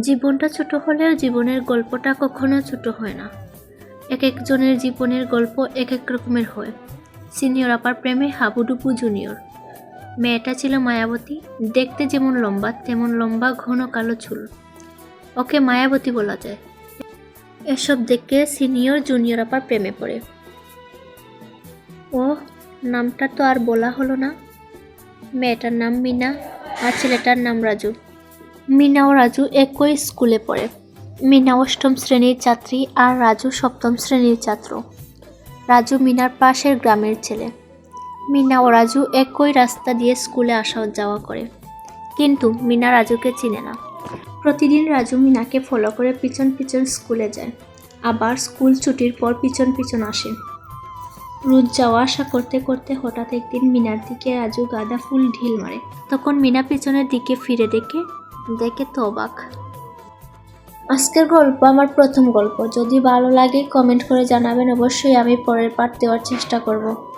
জীবনটা ছোট হলেও জীবনের গল্পটা কখনো ছোট হয় না। এক একজনের জীবনের গল্প এক এক রকমের হয়। সিনিয়র আপার প্রেমে হাবুডুবু জুনিয়র। মেয়েটা ছিল মায়াবতী, দেখতে যেমন লম্বা, তেমন লম্বা, ঘন কালো চুল। ওকে মায়াবতী বলা যায়। এসব দেখে সিনিয়র জুনিয়র আপার প্রেমে পড়ে। ও নামটা তো আর বলা হলো না। মেয়েটার নাম মিনা, আর ছেলেটার নাম রাজু। মিনা ও রাজু একই স্কুলে পড়ে। মিনা অষ্টম শ্রেণির ছাত্রী আর রাজু সপ্তম শ্রেণির ছাত্র। রাজু মিনার পাশের গ্রামের ছেলে। মিনা ও রাজু একই রাস্তা দিয়ে স্কুলে আসা যাওয়া করে। কিন্তু মিনা রাজুকে চিনে না। প্রতিদিন রাজু মিনাকে ফলো করে পিছন পিছন স্কুলে যায়। আবার স্কুল ছুটির পর পিছন পিছন আসে। রোজ যাওয়া আসা করতে করতে হঠাৎ একদিন মিনার দিকে রাজু গাঁদা ফুল ঢিল মারে। তখন মিনা পিছনের দিকে ফিরে দেখে দেখে তো অবাক। আজকের গল্প আমার প্রথম গল্প। যদি ভালো লাগে কমেন্ট করে জানাবেন। অবশ্যই আমি পরের পার্ট দেওয়ার চেষ্টা করব।